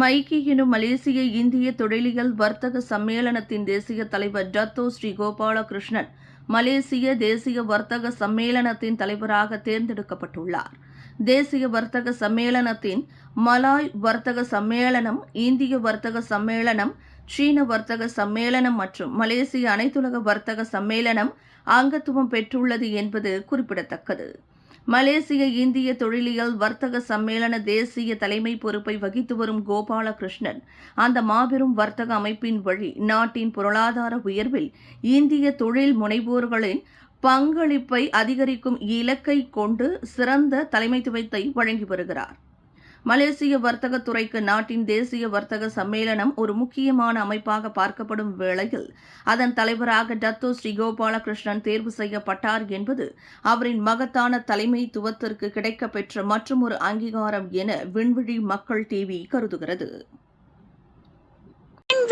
மைக்கி எனும் மலேசிய இந்திய தொழிலியல் வர்த்தக சம்மேளனத்தின் தேசிய தலைவர் டத்தோ ஸ்ரீ கோபாலகிருஷ்ணன் மலேசிய தேசிய வர்த்தக சம்மேளனத்தின் தலைவராக தேர்ந்தெடுக்கப்பட்டுள்ளார். தேசிய வர்த்தக சம்மேளனத்தின் மலாய் வர்த்தக சம்மேளனம் இந்திய வர்த்தக சம்மேளனம் சீன வர்த்தக சம்மேளனம் மற்றும் மலேசிய அனைத்துலக வர்த்தக சம்மேளனம் அங்கத்துவம் பெற்றுள்ளது என்பது குறிப்பிடத்தக்கது. மலேசிய இந்திய தொழிலியல் வர்த்தக சம்மேளன தேசிய தலைமை பொறுப்பை வகித்து வரும் கோபாலகிருஷ்ணன் அந்த மாபெரும் வர்த்தக அமைப்பின் வழி நாட்டின் பொருளாதார உயர்வில் இந்திய தொழில் முனைவோர்களின் பங்களிப்பை அதிகரிக்கும் இலக்கை கொண்டு சிறந்த தலைமைத்துவத்தை வழங்கி வருகிறார். மலேசிய வர்த்தக துறைக்கு நாட்டின் தேசிய வர்த்தக சம்மேளனம் ஒரு முக்கியமான அமைப்பாக பார்க்கப்படும் வேளையில் அதன் தலைவராக டத்தோ ஸ்ரீ கோபாலகிருஷ்ணன் தேர்வு செய்யப்பட்டார் என்பது அவரின் மகத்தான தலைமைத்துவத்திற்கு கிடைக்கப்பெற்ற மற்றொரு அங்கீகாரம் என விண்வெளி மக்கள் டிவி கருதுகிறது.